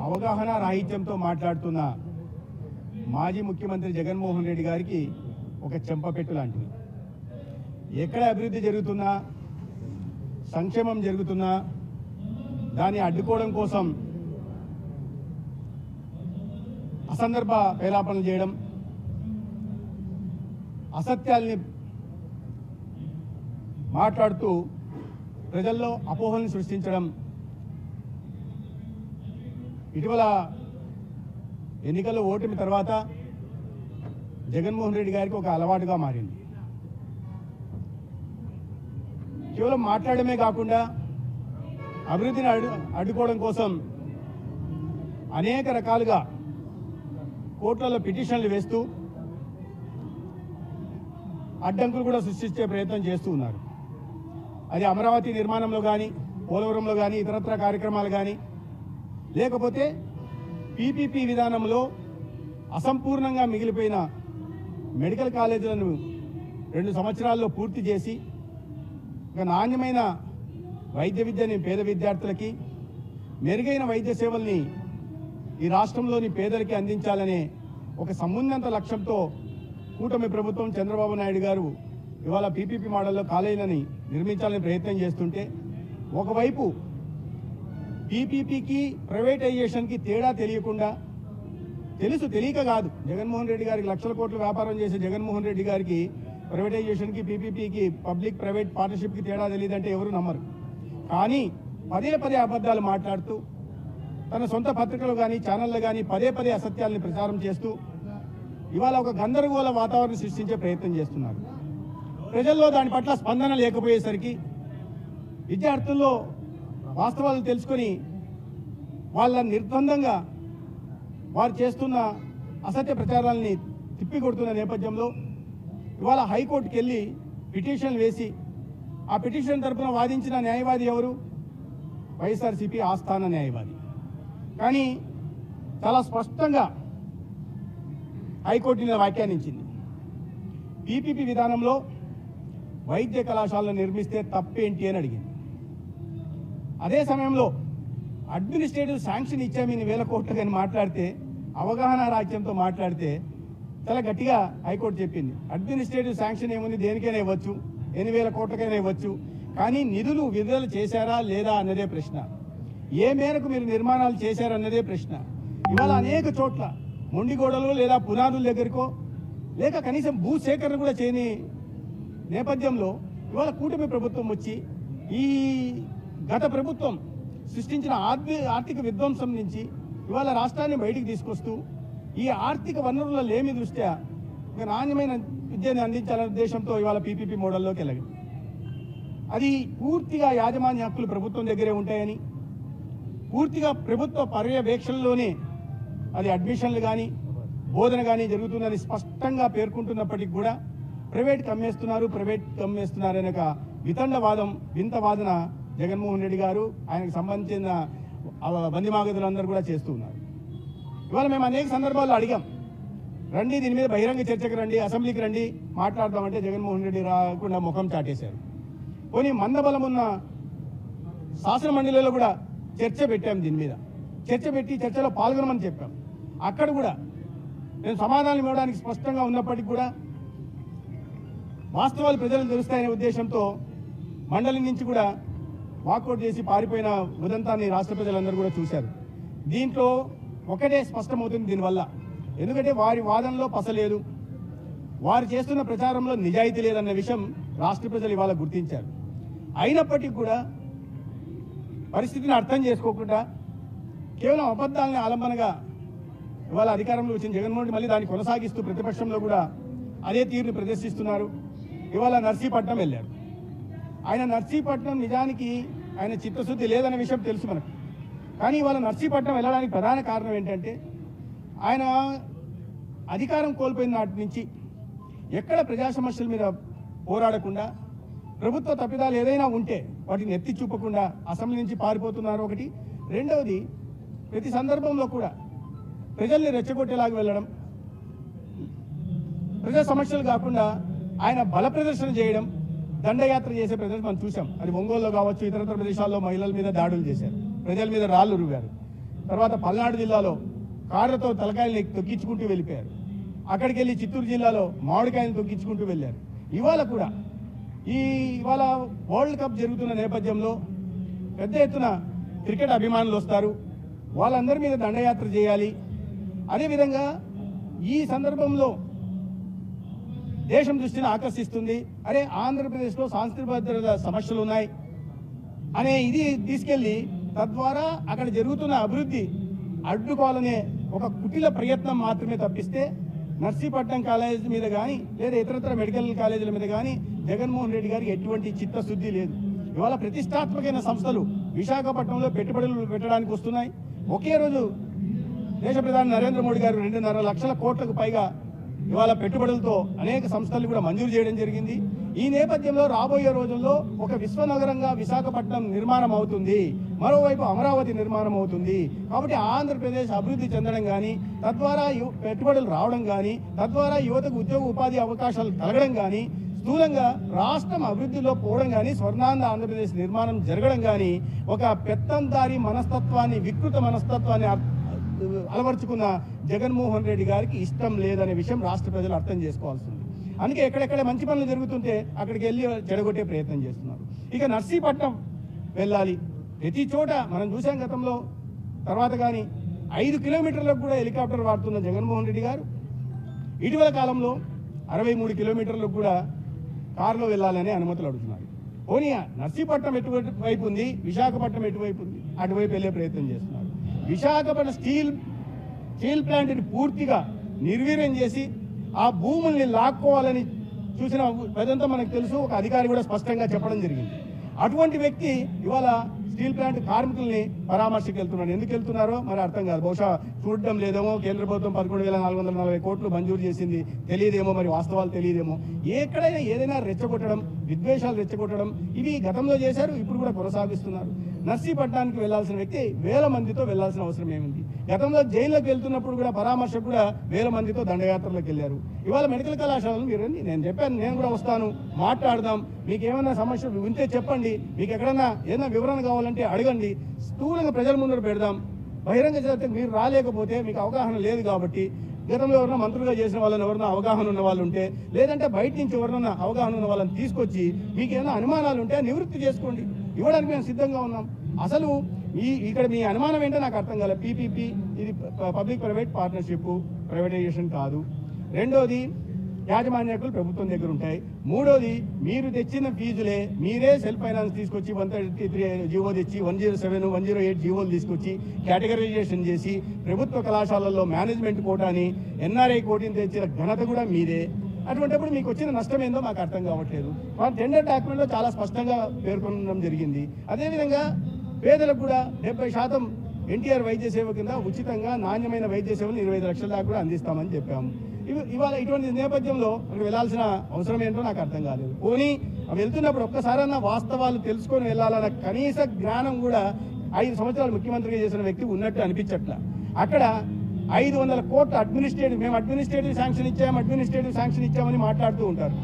అవగాహన రాహిత్యంతో మాట్లాడుతున్న మాజీ ముఖ్యమంత్రి జగన్మోహన్ రెడ్డి గారికి ఒక చెంపపెట్టు లాంటివి ఎక్కడ అభివృద్ధి జరుగుతున్నా సంక్షేమం జరుగుతున్నా దాన్ని అడ్డుకోవడం కోసం అసందర్భ పేలాపనలు చేయడం అసత్యాల్ని మాట్లాడుతూ ప్రజల్లో అపోహల్ని సృష్టించడం ఇటీవల ఎన్నికల్లో ఓటమి తర్వాత జగన్మోహన్ రెడ్డి గారికి ఒక అలవాటుగా మారింది. కేవలం మాట్లాడమే కాకుండా అభివృద్ధిని అడ్డు అడ్డుకోవడం కోసం అనేక రకాలుగా కోర్టులలో పిటిషన్లు వేస్తూ అడ్డంకులు కూడా సృష్టించే ప్రయత్నం చేస్తూ ఉన్నారు. అది అమరావతి నిర్మాణంలో కానీ పోలవరంలో కానీ ఇతరత్ర కార్యక్రమాలు కానీ లేకపోతే పీపీపీ విధానంలో అసంపూర్ణంగా మిగిలిపోయిన మెడికల్ కాలేజీలను రెండు సంవత్సరాల్లో పూర్తి చేసి ఒక నాణ్యమైన వైద్య విద్యని పేద విద్యార్థులకి మెరుగైన వైద్య సేవల్ని ఈ రాష్ట్రంలోని పేదలకి అందించాలనే ఒక సమున్నత లక్ష్యంతో కూటమి ప్రభుత్వం చంద్రబాబు నాయుడు గారు ఇవాళ పీపీపీ మోడల్లో కాలేజీలని నిర్మించాలని ప్రయత్నం చేస్తుంటే ఒకవైపు పీపీపీకి ప్రైవేటైజేషన్కి తేడా తెలియకుండా తెలుసు తెలియక కాదు. జగన్మోహన్ రెడ్డి గారికి లక్షల కోట్ల వ్యాపారం చేసే జగన్మోహన్ రెడ్డి గారికి ప్రైవేటైజేషన్కి పీపీపీకి పబ్లిక్ ప్రైవేట్ పార్ట్నర్షిప్కి తేడా తెలియదంటే ఎవరు నమ్మరు. కానీ పదే పదే అబద్ధాలు మాట్లాడుతూ తన సొంత పత్రికలు కానీ ఛానళ్ళు కానీ పదే పదే అసత్యాల్ని ప్రచారం చేస్తూ ఇవాళ ఒక గందరగోళ వాతావరణం సృష్టించే ప్రయత్నం చేస్తున్నారు. ప్రజల్లో దాని పట్ల స్పందన లేకపోయేసరికి విద్యార్థుల్లో వాస్తవాలు తెలుసుకొని వాళ్ళ నిర్బంధంగా వారు చేస్తున్న అసత్య ప్రచారాలని తిప్పికొడుతున్న నేపథ్యంలో ఇవాళ హైకోర్టుకి వెళ్ళి పిటిషన్ వేసి ఆ పిటిషన్ తరఫున వాదించిన న్యాయవాది ఎవరు? వైఎస్ఆర్సీపీ ఆస్థాన న్యాయవాది. కానీ చాలా స్పష్టంగా హైకోర్టు నిన్న వ్యాఖ్యానించింది. పీపీపీ విధానంలో వైద్య కళాశాలను నిర్మిస్తే తప్పేంటి అని అడిగింది. అదే సమయంలో అడ్మినిస్ట్రేటివ్ శాంక్షన్ ఇచ్చాము ఇన్ని వేల కోట్లు కానీ మాట్లాడితే అవగాహన రాజ్యంతో మాట్లాడితే చాలా గట్టిగా హైకోర్టు చెప్పింది. అడ్మినిస్ట్రేటివ్ శాంక్షన్ ఏముంది? దేనికైనా ఇవ్వచ్చు. ఎన్ని వేల కోట్లకైనా ఇవ్వచ్చు. కానీ నిధులు విడుదల చేశారా లేదా అన్నదే ప్రశ్న. ఏ మేరకు మీరు నిర్మాణాలు చేశారన్నదే ప్రశ్న. ఇవాళ అనేక చోట్ల మొండిగోడలు లేదా పునాదుల దగ్గరకో లేక కనీసం భూసేకరణ కూడా చేయని నేపథ్యంలో ఇవాళ కూటమి ప్రభుత్వం వచ్చి ఈ గత ప్రభుత్వం సృష్టించిన ఆర్థిక విధ్వంసం నుంచి ఇవాళ రాష్ట్రాన్ని బయటికి తీసుకొస్తూ ఈ ఆర్థిక వనరుల లేమి దృష్ట్యా ఒక నాణ్యమైన విద్యను అందించాలనే ఉద్దేశంతో ఇవాళ పీపీపీ మోడల్లోకి వెళ్ళాలి అది పూర్తిగా యాజమాన్య హక్కులు ప్రభుత్వం దగ్గరే ఉంటాయని పూర్తిగా ప్రభుత్వ పర్యవేక్షణలోనే అది అడ్మిషన్లు కానీ బోధన కానీ జరుగుతుందని స్పష్టంగా పేర్కొంటున్నప్పటికీ కూడా ప్రైవేట్ కమ్మేస్తున్నారు ప్రైవేట్ కమ్మేస్తున్నారు ఒక వితండవాదం వింత వాదన జగన్మోహన్ రెడ్డి గారు ఆయనకు సంబంధించిన బందిమాగదులందరూ కూడా చేస్తూ ఉన్నారు. ఇవాళ మేము అనేక సందర్భాల్లో అడిగాం. రండి దీని మీద బహిరంగ చర్చకు రండి అసెంబ్లీకి రండి మాట్లాడదామంటే జగన్మోహన్ రెడ్డి రాకుండా ముఖం చాటేశారు. పోనీ మందబలం ఉన్న శాసన మండలిలో కూడా చర్చ పెట్టాం దీని మీద. చర్చ పెట్టి చర్చలో పాల్గొనమని చెప్పాం. అక్కడ కూడా నేను సమాధానం ఇవ్వడానికి స్పష్టంగా ఉన్నప్పటికీ కూడా వాస్తవాలు ప్రజలకు తెలుస్తాయనే ఉద్దేశంతో మండలి నుంచి కూడా వాకౌట్ చేసి పారిపోయిన ఉదంతాన్ని రాష్ట్ర ప్రజలందరూ కూడా చూశారు. దీంట్లో ఒకటే స్పష్టమవుతుంది దీనివల్ల. ఎందుకంటే వారి వాదనలో పసలేదు వారు చేస్తున్న ప్రచారంలో నిజాయితీ లేదన్న విషయం రాష్ట్ర ప్రజలు ఇవాళ గుర్తించారు. అయినప్పటికీ కూడా పరిస్థితిని అర్థం చేసుకోకుండా కేవలం అబద్ధాలని ఆలంబనగా ఇవాళ అధికారంలో వచ్చిన జగన్మోహన్ రెడ్డి మళ్ళీ దాన్ని కొనసాగిస్తూ ప్రతిపక్షంలో కూడా అదే తీరుని ప్రదర్శిస్తున్నారు. ఇవాళ నర్సీపట్నం వెళ్ళారు. ఆయన నర్సీపట్నం నిజానికి ఆయన చిత్తశుద్ధి లేదన్న విషయం తెలుసు మనకు. కానీ ఇవాళ నర్సీపట్నం వెళ్ళడానికి ప్రధాన కారణం ఏంటంటే ఆయన అధికారం కోల్పోయిన నాటి నుంచి ఎక్కడ ప్రజా సమస్యల మీద పోరాడకుండా ప్రభుత్వ తప్పిదాలు ఏదైనా ఉంటే వాటిని ఎత్తి చూపకుండా అసెంబ్లీ నుంచి పారిపోతున్నారు ఒకటి. రెండవది ప్రతి సందర్భంలో కూడా ప్రజల్ని రెచ్చగొట్టేలాగా వెళ్ళడం ప్రజా సమస్యలు కాకుండా ఆయన బల ప్రదర్శన చేయడం దండయాత్ర చేసే ప్రదేశం మనం చూసాం అది ఒంగోలులో కావచ్చు ఇతరత్ర ప్రదేశాల్లో మహిళల మీద దాడులు చేశారు. ప్రజల మీద రాళ్ళు రుగారు తర్వాత పల్నాడు జిల్లాలో కాళ్ళతో తలకాయల్ని తొక్కించుకుంటూ వెళ్ళిపోయారు. అక్కడికి వెళ్ళి చిత్తూరు జిల్లాలో మామిడికాయలు తొక్కించుకుంటూ వెళ్ళారు. ఇవాళ కూడా ఈ ఇవాళ వరల్డ్ కప్ జరుగుతున్న నేపథ్యంలో పెద్ద ఎత్తున క్రికెట్ అభిమానులు వస్తారు. వాళ్ళందరి మీద దండయాత్ర చేయాలి. అదేవిధంగా ఈ సందర్భంలో దేశం దృష్టిని ఆకర్షిస్తుంది. అరే ఆంధ్రప్రదేశ్లో సాంస్కృతిక భద్రత సమస్యలు ఉన్నాయి. అనే ఇది తీసుకెళ్ళి తద్వారా అక్కడ జరుగుతున్న అభివృద్ధి అడ్డుకోవాలనే ఒక కుటిల ప్రయత్నం మాత్రమే తప్పిస్తే నర్సీపట్నం కాలేజ్ మీద కానీ లేదా ఇతరత్ర మెడికల్ కాలేజీల మీద కానీ జగన్మోహన్ రెడ్డి గారికి ఎటువంటి చిత్తశుద్ధి లేదు. ఇవాళ ప్రతిష్టాత్మకమైన సంస్థలు విశాఖపట్నంలో పెట్టుబడులు పెట్టడానికి వస్తున్నాయి. ఒకే రోజు దేశ ప్రధాని నరేంద్ర మోడీ గారు రెండున్నర లక్షల కోట్లకు పైగా ఇవాళ పెట్టుబడులతో అనేక సంస్థలు కూడా మంజూరు చేయడం జరిగింది. ఈ నేపథ్యంలో రాబోయే రోజుల్లో ఒక విశ్వనగరంగా విశాఖపట్నం నిర్మాణం అవుతుంది. మరోవైపు అమరావతి నిర్మాణం అవుతుంది. కాబట్టి ఆంధ్రప్రదేశ్ అభివృద్ధి చెందడం కానీ తద్వారా యు- పెట్టుబడులు రావడం కానీ తద్వారా యువతకు ఉద్యోగ ఉపాధి అవకాశాలు కలగడం కానీ స్థూలంగా రాష్ట్రం అభివృద్ధిలో పోవడం కానీ స్వర్ణాంధ్ర ఆంధ్రప్రదేశ్ నిర్మాణం జరగడం కానీ ఒక పెత్తందారి మనస్తత్వాన్ని వికృత మనస్తత్వాన్ని అలవర్చుకున్న జగన్మోహన్ రెడ్డి గారికి ఇష్టం లేదనే విషయం రాష్ట్ర ప్రజలు అర్థం చేసుకోవాల్సింది. అందుకే ఎక్కడెక్కడ మంచి పనులు జరుగుతుంటే అక్కడికి వెళ్ళి చెడగొట్టే ప్రయత్నం చేస్తున్నారు. ఇక నర్సీపట్నం వెళ్ళాలి. ప్రతి చోట మనం చూసాం గతంలో. తర్వాత కానీ ఐదు కిలోమీటర్లకు కూడా హెలికాప్టర్ వాడుతున్న జగన్మోహన్ రెడ్డి గారు ఇటీవల కాలంలో అరవై మూడు కిలోమీటర్లకు కూడా కారులో వెళ్ళాలని అనుమతులు అడుగుతున్నారు. పోనీ నర్సీపట్నం ఎటువైపు వైపు ఉంది విశాఖపట్నం ఎటువైపు ఉంది అటువైపు వెళ్ళే ప్రయత్నం చేస్తున్నారు. విశాఖపట్నం స్టీల్ స్టీల్ ప్లాంట్ని పూర్తిగా నిర్వీర్యం చేసి ఆ భూముల్ని లాక్కోవాలని చూసిన పెద్దంతా మనకు తెలుసు. ఒక అధికారి కూడా స్పష్టంగా చెప్పడం జరిగింది. అటువంటి వ్యక్తి ఇవాళ స్టీల్ ప్లాంట్ కార్మికుల్ని పరామర్శకు వెళ్తున్నాడు ఎందుకు వెళ్తున్నారో మరి అర్థం కాదు. బహుశా చూడడం లేదేమో కేంద్ర ప్రభుత్వం పదకొండు వేల నాలుగు వందల నలభై కోట్లు మంజూరు చేసింది తెలియదేమో మరి వాస్తవాలు తెలియదేమో. ఎక్కడైనా ఏదైనా రెచ్చగొట్టడం విద్వేషాలు రెచ్చగొట్టడం ఇవి గతంలో చేశారు ఇప్పుడు కూడా కొనసాగిస్తున్నారు. నర్సీపట్నానికి వెళ్ళాల్సిన వ్యక్తి వేల మందితో వెళ్ళాల్సిన అవసరం ఏముంది? గతంలో జైల్లోకి వెళ్తున్నప్పుడు కూడా పరామర్శకు కూడా వేల మందితో దండయాత్రలకు వెళ్ళారు. ఇవాళ మెడికల్ కళాశాలను మీరు నేను చెప్పాను నేను కూడా వస్తాను మాట్లాడదాం. మీకు ఏమైనా సమస్య ఉంటే చెప్పండి. మీకు ఎక్కడైనా ఏదైనా వివరణ కావాలంటే అడగండి. స్థూలంగా ప్రజల ముందర పెడదాం. బహిరంగ చర్చకు మీరు రాలేకపోతే మీకు అవగాహన లేదు కాబట్టి గతంలో ఎవరైనా మంత్రులుగా చేసిన వాళ్ళని ఎవరైనా అవగాహన ఉన్న వాళ్ళు ఉంటే లేదంటే బయట నుంచి ఎవరైనా అవగాహన ఉన్న వాళ్ళని తీసుకొచ్చి మీకు ఏమైనా అనుమానాలు ఉంటే నివృత్తి చేసుకోండి. ఇవ్వడానికి మేము సిద్ధంగా ఉన్నాం. అసలు ఈ ఇక్కడ మీ అనుమానం ఏంటో నాకు అర్థం కాలేదు. పీపీపీ ఇది పబ్లిక్ ప్రైవేట్ పార్ట్నర్షిప్ ప్రైవేటైజేషన్ కాదు. రెండోది యాజమాన్యకులు ప్రభుత్వం దగ్గర ఉంటాయి. మూడోది మీరు తెచ్చిన ఫీజులే మీరే సెల్ఫ్ ఫైనాన్స్ తీసుకొచ్చి వన్ థర్టీ త్రీ జీవో తెచ్చి one zero seven one zero eight జీవోలు తీసుకొచ్చి కేటగరైజేషన్ చేసి ప్రభుత్వ కళాశాలల్లో మేనేజ్మెంట్ కోటాని ఎన్ఆర్ఐ కోటిని తెచ్చిన ఘనత కూడా మీదే. అటువంటిప్పుడు మీకు వచ్చిన నష్టం ఏందో మాకు అర్థం కావట్లేదు. మా టెండర్ డాక్యుమెంట్లో చాలా స్పష్టంగా పేర్కొనడం జరిగింది. అదేవిధంగా పేదలకు కూడా డెబ్బై శాతం ఎన్టీఆర్ వైద్య సేవ కింద ఉచితంగా నాణ్యమైన వైద్య సేవలు ఇరవై లక్షల దాకా కూడా అందిస్తామని చెప్పాము. ఇవాళ ఇటువంటి నేపథ్యంలో అక్కడ వెళ్ళాల్సిన అవసరం ఏంటో నాకు అర్థం కాలేదు. పోనీ వెళ్తున్నప్పుడు ఒక్కసారన్నా వాస్తవాలు తెలుసుకొని వెళ్ళాలన్న కనీస జ్ఞానం కూడా ఐదు సంవత్సరాలు ముఖ్యమంత్రిగా చేసిన వ్యక్తి ఉన్నట్టు అనిపించట్ల. అక్కడ ఐదు వందల కోట్ల అడ్మినిస్ట్రేటివ్ మేము అడ్మినిస్ట్రేటివ్ శాంక్షన్ ఇచ్చాము అడ్మినిస్ట్రేటివ్ శాంక్షన్ ఇచ్చామని మాట్లాడుతూ ఉంటారు.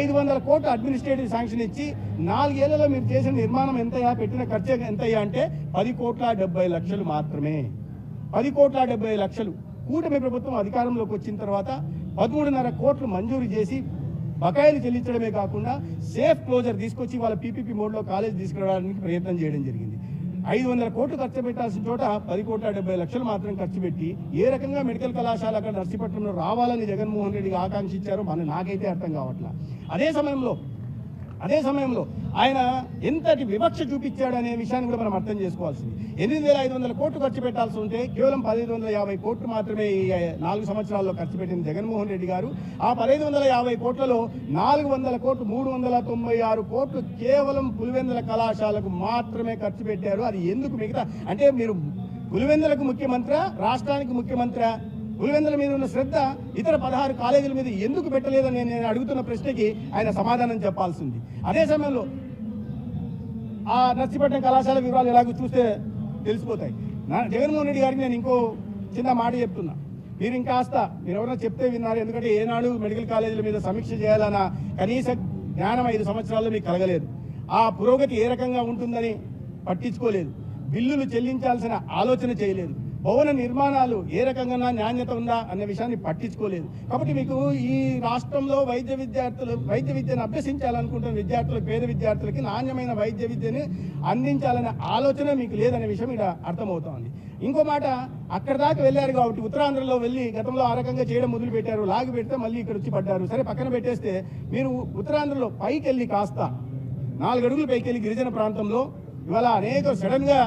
ఐదు వందల కోట్లు అడ్మినిస్ట్రేటివ్ శాంక్షన్ ఇచ్చి నాలుగేళ్ళలో మీరు చేసిన నిర్మాణం ఎంతయ్యా? పెట్టిన ఖర్చు ఎంతయ్యా అంటే పది కోట్ల డెబ్బై లక్షలు మాత్రమే. పది కోట్ల డెబ్బై లక్షలు. కూటమి ప్రభుత్వం అధికారంలోకి వచ్చిన తర్వాత పదమూడున్నర కోట్లు మంజూరు చేసి బకాయిలు చెల్లించడమే కాకుండా సేఫ్ క్లోజర్ తీసుకొచ్చి వాళ్ళ పీపీపీ మోడ్లో కాలేజ్ తీసుకురావడానికి ప్రయత్నం చేయడం జరిగింది. ఐదు వందల కోట్లు ఖర్చు పెట్టాల్సిన చోట పది కోట్ల డెబ్బై లక్షలు మాత్రం ఖర్చు పెట్టి ఏ రకంగా మెడికల్ కళాశాల అక్కడ నర్సీపట్నంలో రావాలని జగన్మోహన్ రెడ్డికి ఆకాంక్షించారో మన నాకైతే అర్థం కావట్లా. అదే సమయంలో అదే సమయంలో ఆయన ఎంతటి వివక్ష చూపించాడు అనే విషయాన్ని కూడా మనం అర్థం చేసుకోవాల్సింది. ఎనిమిది వేల ఐదు వందల కోట్లు ఖర్చు పెట్టాల్సి ఉంటే కేవలం పదిహేను వందల యాభై కోట్లు మాత్రమే ఈ నాలుగు సంవత్సరాల్లో ఖర్చు పెట్టిన జగన్మోహన్ రెడ్డి గారు. ఆ పదిహేను వందల యాభై కోట్లలో నాలుగు వందల కోట్లు మూడు వందల తొంభై ఆరు కోట్లు కేవలం పులివెందుల కళాశాలకు మాత్రమే ఖర్చు పెట్టారు. అది ఎందుకు మిగతా అంటే మీరు పులివెందులకు ముఖ్యమంత్రి రాష్ట్రానికి ముఖ్యమంత్రి? పులివెందుల మీద ఉన్న శ్రద్ధ ఇతర పదహారు కాలేజీల మీద ఎందుకు పెట్టలేదని నేను- నేను అడుగుతున్న ప్రశ్నకి ఆయన సమాధానం చెప్పాల్సింది. అదే సమయంలో ఆ నర్సిపట్నం కళాశాల వివరాలు ఎలాగో చూస్తే తెలిసిపోతాయి. నా- జగన్మోహన్ రెడ్డి గారికి నేను ఇంకో చిన్న మాట చెప్తున్నా. మీరు ఇంకాస్త మీరు ఎవరైనా చెప్తే విన్నారు ఎందుకంటే ఏనాడు మెడికల్ కాలేజీల మీద సమీక్ష చేయాలన్న కనీస జ్ఞానం ఐదు సంవత్సరాల్లో మీకు కలగలేదు. ఆ పురోగతి ఏ రకంగా ఉంటుందని పట్టించుకోలేదు. బిల్లులు చెల్లించాల్సిన ఆలోచన చేయలేదు. భవన నిర్మాణాలు ఏ రకంగా నాణ్యత ఉందా అనే విషయాన్ని పట్టించుకోలేదు. కాబట్టి మీకు ఈ రాష్ట్రంలో వైద్య విద్యార్థులు వైద్య విద్యను అభ్యసించాలనుకుంటున్న విద్యార్థులకు పేద విద్యార్థులకి నాణ్యమైన వైద్య విద్యని అందించాలనే ఆలోచన మీకు లేదనే విషయం ఇక్కడ అర్థమవుతోంది. ఇంకో మాట అక్కడ దాకా వెళ్ళారు కాబట్టి ఉత్తరాంధ్రలో వెళ్ళి గతంలో ఆ రకంగా చేయడం మొదలు పెట్టారు లాగి పెడితే మళ్ళీ ఇక్కడ వచ్చి పడ్డారు. సరే పక్కన పెట్టేస్తే మీరు ఉత్తరాంధ్రలో పైకి వెళ్ళి కాస్త నాలుగు అడుగులు పైకి వెళ్ళి గిరిజన ప్రాంతంలో ఇవాళ అనేక సడన్గా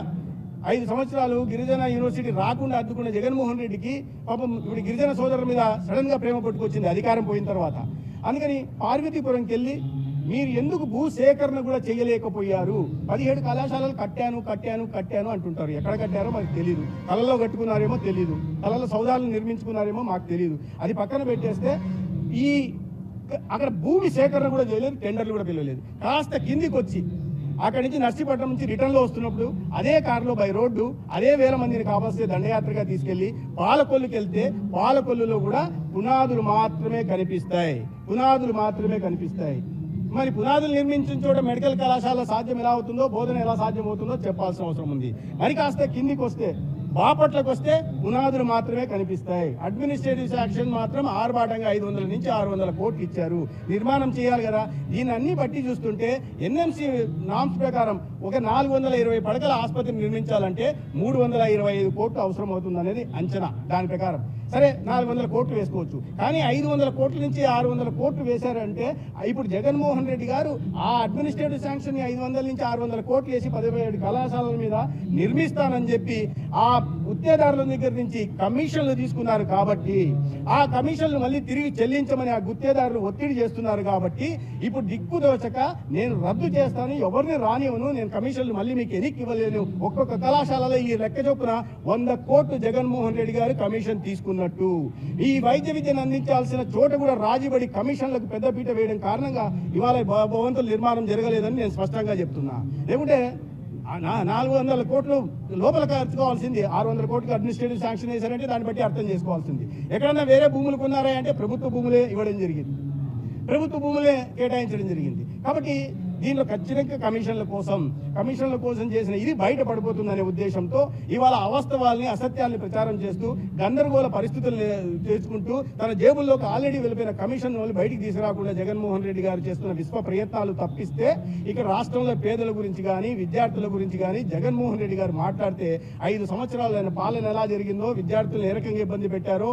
ఐదు సంవత్సరాలు గిరిజన యూనివర్సిటీ రాకుండా అడ్డుకున్న జగన్మోహన్ రెడ్డికి పాపం ఇప్పుడు గిరిజన సోదరుల మీద సడన్గా ప్రేమ పట్టుకొచ్చింది అధికారం పోయిన తర్వాత. అందుకని పార్వతీపురంకి వెళ్ళి మీరు ఎందుకు భూ సేకరణ కూడా చేయలేకపోయారు? పదిహేడు కళాశాలలు కట్టాను కట్టాను కట్టాను అంటుంటారు. ఎక్కడ కట్టారో మాకు తెలియదు కళలో కట్టుకున్నారేమో తెలియదు కళలో సౌదాలను నిర్మించుకున్నారేమో మాకు తెలియదు అది పక్కన పెట్టేస్తే ఈ అక్కడ భూమి సేకరణ కూడా చేయలేదు టెండర్లు కూడా పిలవలేదు. కాస్త కిందికి వచ్చి అక్కడి నుంచి నర్సీపట్నం నుంచి రిటర్న్లో వస్తున్నప్పుడు అదే కారులో బై రోడ్డు అదే వేల మందిని కావాల్సే దండయాత్రగా తీసుకెళ్ళి పాలకొల్లుకి వెళ్తే పాలకొల్లులో కూడా పునాదులు మాత్రమే కనిపిస్తాయి. పునాదులు మాత్రమే కనిపిస్తాయి. మరి పునాదులు నిర్మించిన చోట మెడికల్ కళాశాల సాధ్యం ఎలా అవుతుందో బోధన ఎలా సాధ్యం అవుతుందో చెప్పాల్సిన అవసరం ఉంది. మరి కాస్త కిందికి వస్తే బాపట్లకు వస్తే పునాదులు మాత్రమే కనిపిస్తాయి. అడ్మినిస్ట్రేటివ్ శాంక్షన్ మాత్రం ఆర్భాటంగా ఐదు వందల నుంచి ఆరు వందల కోట్లు ఇచ్చారు. నిర్మాణం చేయాలి కదా. దీన్ని అన్ని బట్టి చూస్తుంటే ఎన్ఎంసి నామ్స్ ప్రకారం ఒక నాలుగు వందల ఇరవై పడకల ఆసుపత్రి నిర్మించాలంటే మూడు వందల ఇరవై ఐదు కోట్లు అవసరం అవుతుంది అనేది అంచనా దాని ప్రకారం. సరే నాలుగు వందల కోట్లు వేసుకోవచ్చు. కానీ ఐదు వందల కోట్ల నుంచి ఆరు వందల కోట్లు వేశారంటే ఇప్పుడు జగన్మోహన్ రెడ్డి గారు ఆ అడ్మినిస్ట్రేటివ్ శాంక్షన్ ఐదు వందల నుంచి ఆరు వందల కోట్లు వేసి పదిహేడు కళాశాలల మీద నిర్మిస్తానని చెప్పి ఆ గుత్తేదారుల దగ్గర నుంచి కమిషన్లు తీసుకున్నారు కాబట్టి ఆ కమిషన్లు మళ్ళీ తిరిగి చెల్లించమని ఆ గుత్తేదారులు ఒత్తిడి చేస్తున్నారు కాబట్టి ఇప్పుడు దిక్కు దోచక నేను రద్దు చేస్తాను ఎవరిని రానివ్వను నేను కమిషన్లు మళ్ళీ మీకు ఎన్నిక ఇవ్వలేను. ఒక్కొక్క కళాశాలలో ఈ లెక్క చొప్పున వంద కోట్లు జగన్మోహన్ రెడ్డి గారు కమిషన్ తీసుకున్నట్టు. ఈ వైద్య విద్యను అందించాల్సిన చోట కూడా రాజీబడి కమిషన్లకు పెద్దపీట వేయడం కారణంగా ఇవాళ భవంతుల నిర్మాణం జరగలేదని నేను స్పష్టంగా చెప్తున్నా. లేకుంటే నాలుగు వందల కోట్లు లోపల ఖర్చుకోవాల్సింది. ఆరు వందల కోట్లు అడ్మినిస్ట్రేటివ్ శాంక్షన్ వేశారంటే దాన్ని బట్టి అర్థం చేసుకోవాల్సింది. ఎక్కడన్నా వేరే భూములు కొన్నారా అంటే ప్రభుత్వ భూములే ఇవ్వడం జరిగింది. ప్రభుత్వ భూములే కేటాయించడం జరిగింది. కాబట్టి దీనిలో ఖచ్చితంగా కమిషన్ల కోసం కమిషన్ల కోసం చేసిన ఇది బయట పడిపోతుందనే ఉద్దేశంతో ఇవాళ అవస్థవాల్ని అసత్యాల్ని ప్రచారం చేస్తూ గందరగోళ పరిస్థితులు తెచ్చుకుంటూ తన జేబుల్లోకి ఆల్రెడీ వెళ్ళిపోయిన కమిషన్ వాళ్ళు బయటికి తీసుకురాకుండా జగన్మోహన్ రెడ్డి గారు చేస్తున్న విశ్వ ప్రయత్నాలు తప్పిస్తే ఇక్కడ రాష్ట్రంలో పేదల గురించి కానీ విద్యార్థుల గురించి కానీ జగన్మోహన్ రెడ్డి గారు మాట్లాడితే ఐదు సంవత్సరాలు ఆయన పాలన ఎలా జరిగిందో విద్యార్థులను ఏ రకంగా ఇబ్బంది పెట్టారో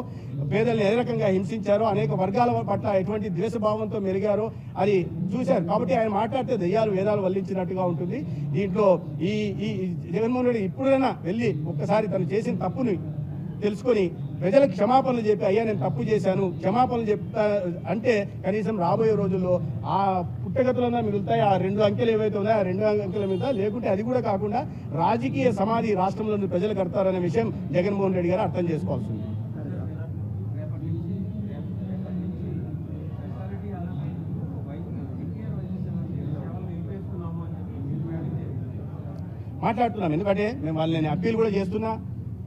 పేదల్ని ఏ రకంగా హింసించారో అనేక వర్గాల పట్ల ఎటువంటి ద్వేషభావంతో మెరిగారో అది చూశారు. కాబట్టి ఆయన మాట్లాడితే దెయ్యాలు వేదాలు వల్లించినట్టుగా ఉంటుంది. దీంట్లో ఈ ఈ జగన్మోహన్ రెడ్డి ఇప్పుడైనా వెళ్ళి ఒక్కసారి తను చేసిన తప్పుని తెలుసుకొని ప్రజలకు క్షమాపణలు చెప్పి అయ్యా నేను తప్పు చేశాను క్షమాపణలు చెప్తా అంటే కనీసం రాబోయే రోజుల్లో ఆ పుట్టగతులన్నా మిగులుతాయి? ఆ రెండు అంకెలు ఏవైతే ఉన్నాయో ఆ రెండు అంకెల మీద లేకుంటే అది కూడా కాకుండా రాజకీయ సమాధి రాష్ట్రంలోని ప్రజలు కడతారనే విషయం జగన్మోహన్ రెడ్డి గారు అర్థం చేసుకోవాల్సింది ఉంది రేపటి నుంచి రేపటి రేపటి నుంచి స్పెషాలిటీ అలాగే వైద్య ఎన్టీఆర్ వైద్యశాల సేవలు నిలిపేస్తున్నాము అని చెప్పి మీరు మేడం చేశారు మాట్లాడుతున్నాం. ఎందుకంటే మేము వాళ్ళని నేను అప్పీల్ కూడా చేస్తున్నా.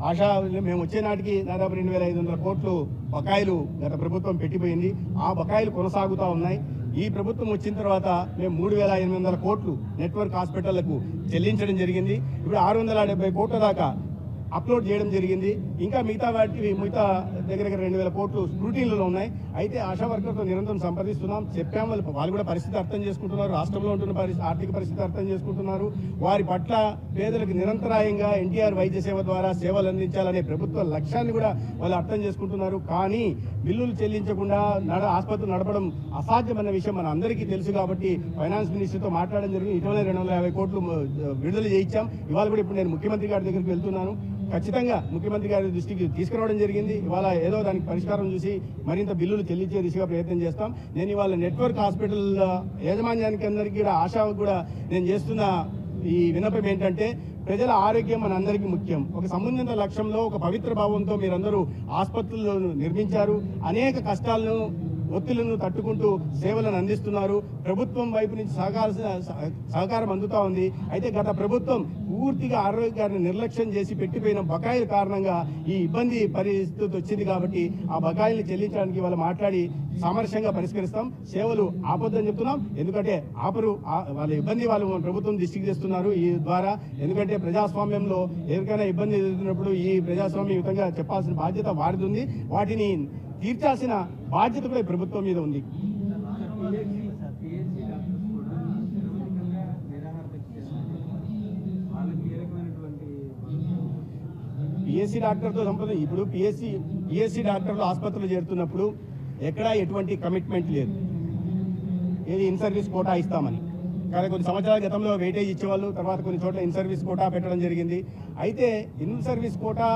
ఆశా మేము వచ్చే నాటికి దాదాపు రెండు వేల ఐదు వందల కోట్లు బకాయిలు గత ప్రభుత్వం పెట్టిపోయింది. ఆ బకాయిలు కొనసాగుతూ ఉన్నాయి. ఈ ప్రభుత్వం వచ్చిన తర్వాత మేము మూడు వేల ఎనిమిది వందల కోట్లు నెట్వర్క్ హాస్పిటళ్ళకు చెల్లించడం జరిగింది. ఇప్పుడు ఆరు వందల డెబ్బై కోట్ల దాకా అప్లోడ్ చేయడం జరిగింది. ఇంకా మిగతా వాటివి మిగతా దగ్గర దగ్గర రెండు వేల కోట్లు స్క్రూటీన్లలో ఉన్నాయి. అయితే ఆశా వర్కర్తో నిరంతరం సంప్రదిస్తున్నాం. చెప్పాం వాళ్ళు వాళ్ళు కూడా పరిస్థితి అర్థం చేసుకుంటున్నారు. రాష్ట్రంలో ఉంటున్న పరిస్థితి ఆర్థిక పరిస్థితి అర్థం చేసుకుంటున్నారు. వారి పట్ల పేదలకు నిరంతరాయంగా ఎన్టీఆర్ వైద్య సేవ ద్వారా సేవలు అందించాలనే ప్రభుత్వ లక్ష్యాన్ని కూడా వాళ్ళు అర్థం చేసుకుంటున్నారు. కానీ బిల్లులు చెల్లించకుండా నడ ఆసుపత్రి నడపడం అసాధ్యమన్న విషయం మన అందరికీ తెలుసు కాబట్టి ఫైనాన్స్ మినిస్టర్తో మాట్లాడడం జరిగింది. ఇటీవల రెండు వందల యాభై కోట్లు విడుదల చేయించాం. ఇవాళ కూడా ఇప్పుడు నేను ముఖ్యమంత్రి గారి దగ్గరికి వెళ్తున్నాను. ఖచ్చితంగా ముఖ్యమంత్రి గారి దృష్టికి తీసుకురావడం జరిగింది. ఇవాళ ఏదో దానికి పరిష్కారం చూసి మరింత బిల్లులు చెల్లించే దిశగా ప్రయత్నం చేస్తాం. నేను ఇవాళ నెట్వర్క్ హాస్పిటల్ యాజమాన్యానికి అందరికీ కూడా ఆశాకు కూడా నేను చేస్తున్న ఈ విన్నపం ఏంటంటే ప్రజల ఆరోగ్యం మన అందరికీ ముఖ్యం. ఒక సంబంధిత లక్ష్యంలో ఒక పవిత్ర భావంతో మీరందరూ ఆసుపత్రులను నిర్మించారు. అనేక కష్టాలను ఒత్తిళ్ళను తట్టుకుంటూ సేవలను అందిస్తున్నారు. ప్రభుత్వం వైపు నుంచి సహకార సహకారం అందుతా ఉంది. అయితే గత ప్రభుత్వం పూర్తిగా ఆరోగ్యాన్ని నిర్లక్ష్యం చేసి పెట్టిపోయిన బకాయిల కారణంగా ఈ ఇబ్బంది పరిస్థితి వచ్చింది కాబట్టి ఆ బకాయిల్ని చెల్లించడానికి వాళ్ళు మాట్లాడి సామరస్యంగా పరిష్కరిస్తాం. సేవలు ఆపొద్దని చెప్తున్నాం. ఎందుకంటే ఆపరు ఆ- వాళ్ళ ఇబ్బంది వాళ్ళు ప్రభుత్వం దృష్టికి తెస్తున్నారు ఈ ద్వారా. ఎందుకంటే ప్రజాస్వామ్యంలో ఎవరికైనా ఇబ్బంది ఎదుర్కొన్నప్పుడు ఈ ప్రజాస్వామ్యయుతంగా చెప్పాల్సిన బాధ్యత వారిది ఉంది. వాటిని తీర్చాల్సిన బాధ్యత కూడా ప్రభుత్వం మీద ఉంది పిహెచ్సి పిహెచ్సి డాక్టర్స్ కూడా నిరవధికంగా నిరాహార దీక్ష చేస్తున్నారు వాళ్ళకి ఏ రకమైనటువంటి పిఎస్సీ డాక్టర్తో సంప్రదించి ఇప్పుడు పిఎస్సీ పిఎస్సీ డాక్టర్లు ఆసుపత్రిలో చేరుతున్నప్పుడు ఎక్కడా ఎటువంటి కమిట్మెంట్ లేదు. ఏది ఇన్ సర్వీస్ కోటా ఇస్తామని. కానీ కొన్ని సంవత్సరాల గతంలో వెయిటేజ్ ఇచ్చేవాళ్ళు తర్వాత కొన్ని చోట్ల ఇన్ సర్వీస్ కోటా పెట్టడం జరిగింది. అయితే ఇన్ సర్వీస్ కోటా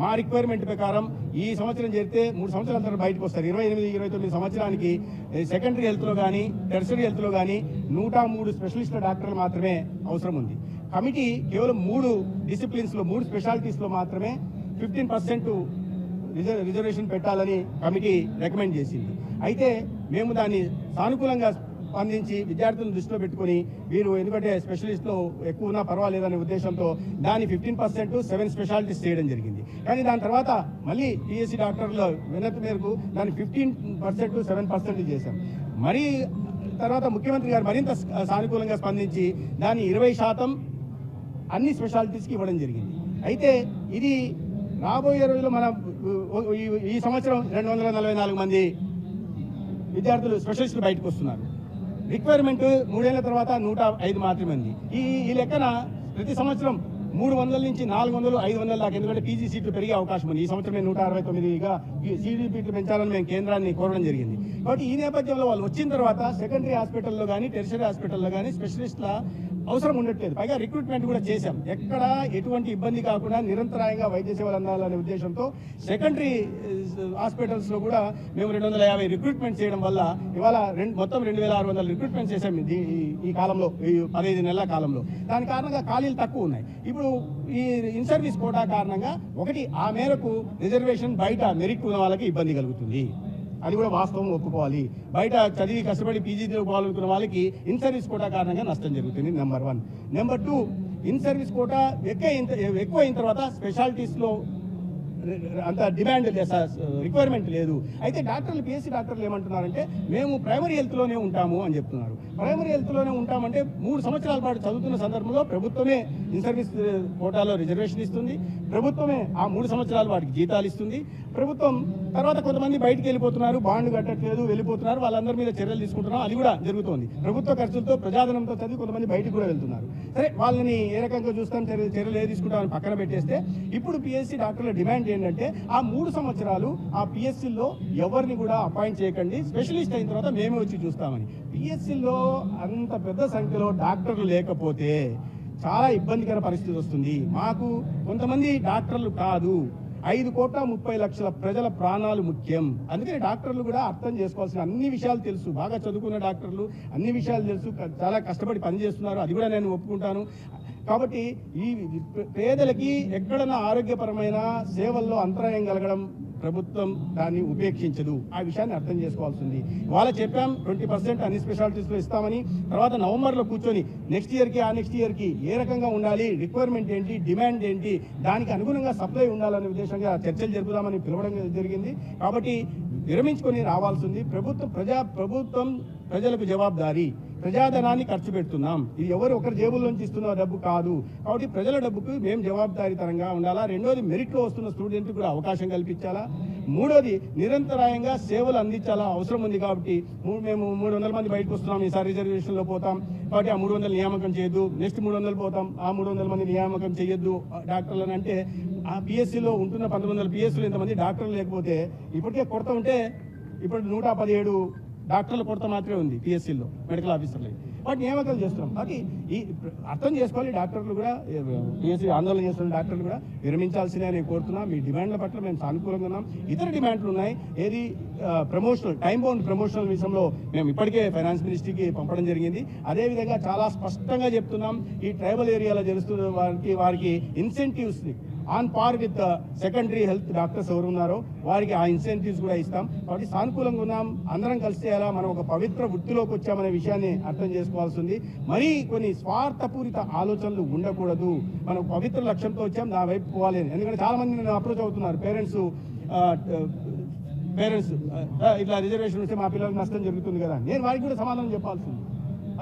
మా రిక్వైర్మెంట్ ప్రకారం ఈ సంవత్సరం చేరితే మూడు సంవత్సరాల తర్వాత బయటకు వస్తారు. ఇరవై ఎనిమిది ఇరవై తొమ్మిది సంవత్సరానికి సెకండరీ హెల్త్లో కానీ టెర్సరీ హెల్త్లో కానీ నూట మూడు స్పెషలిస్ట్ డాక్టర్లు మాత్రమే అవసరం ఉంది. కమిటీ కేవలం మూడు డిసిప్లిన్స్లో మూడు స్పెషాలిటీస్లో మాత్రమే ఫిఫ్టీన్ పర్సెంట్ రిజర్వేషన్ పెట్టాలని కమిటీ రికమెండ్ చేసింది. అయితే మేము దాన్ని సానుకూలంగా స్పందించి విద్యార్థులను దృష్టిలో పెట్టుకొని వీరు ఎందుకంటే స్పెషలిస్ట్లో ఎక్కువ ఉన్నా పర్వాలేదనే ఉద్దేశంతో దాన్ని ఫిఫ్టీన్ పర్సెంట్ సెవెన్ స్పెషాలిటీస్ చేయడం జరిగింది. కానీ దాని తర్వాత మళ్ళీ పిఎస్సి డాక్టర్ల వినతి మేరకు దాన్ని ఫిఫ్టీన్ పర్సెంట్ సెవెన్ పర్సెంట్ చేశాం. మరీ తర్వాత ముఖ్యమంత్రి గారు మరింత సానుకూలంగా స్పందించి దాన్ని ఇరవై శాతం అన్ని స్పెషాలిటీస్కి ఇవ్వడం జరిగింది. అయితే ఇది రాబోయే రోజుల్లో మన ఈ- ఈ సంవత్సరం రెండు వందల నలభై నాలుగు మంది విద్యార్థులు స్పెషలిస్టులు బయటకు వస్తున్నారు. రిక్వైర్మెంట్ మూడేళ్ళ తర్వాత నూట ఐదు మాత్రమే ఉంది. ఈ ఈ లెక్కన ప్రతి సంవత్సరం మూడు వందల నుంచి నాలుగు వందలు ఐదు వందల దాకా ఎందుకంటే పీజీ సీట్లు పెరిగే అవకాశం ఉంది. ఈ సంవత్సరం నూట అరవై తొమ్మిదిగా సీడీపీట్లు పెంచాలని మేము కేంద్రాన్ని కోరడం జరిగింది. కాబట్టి ఈ నేపథ్యంలో వాళ్ళు వచ్చిన తర్వాత సెకండరీ హాస్పిటల్లో కానీ టెరిషరీ హాస్పిటల్లో కానీ స్పెషలిస్ట్ల అవసరం ఉండట్లేదు. పైగా రిక్రూట్మెంట్ కూడా చేశాం. ఎక్కడ ఎటువంటి ఇబ్బంది కాకుండా నిరంతరాయంగా వైద్య సేవలు అందాలనే ఉద్దేశంతో సెకండరీ హాస్పిటల్స్లో కూడా మేము రెండు వందల యాభై రిక్రూట్మెంట్ చేయడం వల్ల ఇవాళ రెండు మొత్తం రెండు వేల ఆరు వందల రిక్రూట్మెంట్ చేశాం ఈ- ఈ కాలంలో ఈ పదహైదు నెలల కాలంలో. దాని కారణంగా ఖాళీలు తక్కువ ఉన్నాయి. ఇప్పుడు ఈ ఇన్ సర్వీస్ కోటా కారణంగా ఒకటి ఆ మేరకు రిజర్వేషన్ బయట మెరిట్ ఉన్న వాళ్ళకి ఇబ్బంది కలుగుతుంది. అది కూడా వాస్తవం ఒప్పుకోవాలి. బయట చదివి కష్టపడి పీజీ పోవాలనుకున్న వాళ్ళకి ఇన్ సర్వీస్ కోటా కారణంగా నష్టం జరుగుతుంది number one. Number two in service quota ఎక్కువ అయిన ఎక్కువ అయిన తర్వాత స్పెషాలిటీస్లో అంత డిమాండ్ రిక్వైర్మెంట్ లేదు. అయితే డాక్టర్లు పిఎస్సి డాక్టర్లు ఏమంటున్నారంటే మేము ప్రైమరీ హెల్త్లోనే ఉంటాము అని చెప్తున్నారు. ప్రైమరీ హెల్త్లోనే ఉంటామంటే మూడు సంవత్సరాల పాటు చదువుతున్న సందర్భంలో ప్రభుత్వమే ఇన్ సర్వీస్ కోటాలో రిజర్వేషన్ ఇస్తుంది. ప్రభుత్వమే ఆ మూడు సంవత్సరాలు వాటికి జీతాలు ఇస్తుంది. ప్రభుత్వం తర్వాత కొంతమంది బయటికి వెళ్ళిపోతున్నారు బాండ్ కట్టట్లేదు వెళ్ళిపోతున్నారు వాళ్ళందరి మీద చర్యలు తీసుకుంటున్నాం అది కూడా జరుగుతోంది. ప్రభుత్వ ఖర్చులతో ప్రజాధనంతో చదివి కొంతమంది బయటికి కూడా వెళ్తున్నారు. సరే వాళ్ళని ఏ రకంగా చూస్తాం చర్యలు ఏ తీసుకుంటామని పక్కన పెట్టేస్తే ఇప్పుడు పిఎస్సి డాక్టర్ల డిమాండ్ ఏంటంటే ఆ మూడు సంవత్సరాలు ఆ పిఎస్సిల్లో ఎవరిని కూడా అపాయింట్ చేయకండి. స్పెషలిస్ట్ అయిన తర్వాత మేమే వచ్చి చూస్తామని. పిఎస్సిల్లో అంత పెద్ద సంఖ్యలో డాక్టర్లు లేకపోతే చాలా ఇబ్బందికర పరిస్థితి వస్తుంది. మాకు కొంతమంది డాక్టర్లు కాదు. ఐదు కోట్ల ముప్పై లక్షల ప్రజల ప్రాణాలు ముఖ్యం. అందుకని డాక్టర్లు కూడా అర్థం చేసుకోవాల్సిన అన్ని విషయాలు తెలుసు. బాగా చదువుకున్న డాక్టర్లు అన్ని విషయాలు తెలుసు. చాలా కష్టపడి పనిచేస్తున్నారు. అది కూడా నేను ఒప్పుకుంటాను. కాబట్టి ఈ పేదలకి ఎక్కడన్నా ఆరోగ్యపరమైన సేవల్లో అంతరాయం కలగడం ప్రభుత్వం దాన్ని ఉపేక్షించదు. ఆ విషయాన్ని అర్థం చేసుకోవాల్సింది. వాళ్ళ చెప్పాం ట్వంటీ పర్సెంట్ అన్ని స్పెషాలిటీస్లో ఇస్తామని. తర్వాత నవంబర్లో కూర్చొని నెక్స్ట్ ఇయర్కి ఆ నెక్స్ట్ ఇయర్కి ఏ రకంగా ఉండాలి రిక్వైర్మెంట్ ఏంటి డిమాండ్ ఏంటి దానికి అనుగుణంగా సప్లై ఉండాలనే ఉద్దేశంగా చర్చలు జరుపుదామని పిలవడం జరిగింది. కాబట్టి విరమించుకొని రావాల్సింది ప్రభుత్వం ప్రజా ప్రభుత్వం ప్రజలకు జవాబుదారీ. ప్రజాధనాన్ని ఖర్చు పెడుతున్నాం. ఇది ఎవరు ఒకరి జేబుల్లోంచి ఇస్తున్న డబ్బు కాదు. కాబట్టి ప్రజల డబ్బుకు మేము జవాబుదారీతనంగా ఉండాలా? రెండోది మెరిట్లో వస్తున్న స్టూడెంట్ కూడా అవకాశం కల్పించాలా? మూడోది నిరంతరాయంగా సేవలు అందించాలా? అవసరం ఉంది కాబట్టి మూ- మేము మూడు వందల మంది బయటకు వస్తున్నాం. ఈసారి రిజర్వేషన్లో పోతాం. కాబట్టి ఆ మూడు వందలు నియామకం చేయొద్దు. నెక్స్ట్ మూడు వందలు పోతాం. ఆ మూడు వందల మంది నియామకం చేయొద్దు. డాక్టర్లను అంటే ఆ పిఎస్సిలో ఉంటున్న పంతొమ్మిది వందల పిఎస్సీలు ఇంతమంది డాక్టర్లు లేకపోతే ఇప్పటికే కొరత ఉంటే ఇప్పుడు నూట పదిహేడు డాక్టర్ల కొరత మాత్రమే ఉంది పిఎస్సీలో మెడికల్ ఆఫీసర్లు వాటి నియామకాలు చేస్తున్నాం. అది ఈ అర్థం చేసుకోవాలి డాక్టర్లు కూడా పిఎస్సీ ఆందోళన చేస్తున్న డాక్టర్లు కూడా విరమించాల్సిందే నేను కోరుతున్నా. మీ డిమాండ్ల పట్ల మేము సానుకూలంగా ఉన్నాం. ఇతర డిమాండ్లు ఉన్నాయి. ఏది ప్రమోషనల్ టైం బౌండ్ ప్రమోషనల్ విషయంలో మేము ఇప్పటికే ఫైనాన్స్ మినిస్ట్రీకి పంపడం జరిగింది. అదేవిధంగా చాలా స్పష్టంగా చెప్తున్నాం ఈ ట్రైబల్ ఏరియాలో జరుగుతున్న వారికి వారికి incentives on par with secondary health doctors ఎవరు ఉన్నారో వారికి ఆ ఇన్సెంటివ్స్ కూడా ఇస్తాం. కాబట్టి సానుకూలంగా ఉన్నాం. అందరం కలిసి ఎలా మనం ఒక పవిత్ర వృత్తిలోకి వచ్చామనే విషయాన్ని అర్థం చేసుకోవాల్సి ఉంది మరీ కొన్ని స్వార్థపూరిత ఆలోచనలు ఉండకూడదు. మనం పవిత్ర లక్ష్యంతో వచ్చాం నా వైపు పోవాలి ఎందుకంటే చాలా మంది నన్ను అప్రోచ్ అవుతున్నారు పేరెంట్స్ పేరెంట్స్ ఇట్లా రిజర్వేషన్ వస్తే మా పిల్లలకు నష్టం జరుగుతుంది కదా నేను వారికి కూడా సమాధానం చెప్పాల్సింది.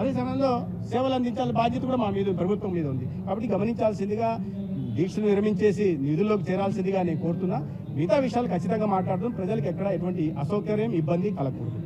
అదే సమయంలో సేవలు అందించాల్సిన బాధ్యత కూడా మా మీద ప్రభుత్వం మీద ఉంది. కాబట్టి గమనించాల్సిందిగా దీక్షను విరమించేసి నిధుల్లోకి చేరాల్సిందిగా నేను కోరుతున్నా. మిగతా విషయాలు ఖచ్చితంగా మాట్లాడుతూ ప్రజలకు ఎక్కడ ఎటువంటి అసౌకర్యం ఇబ్బంది కలగకూడదు.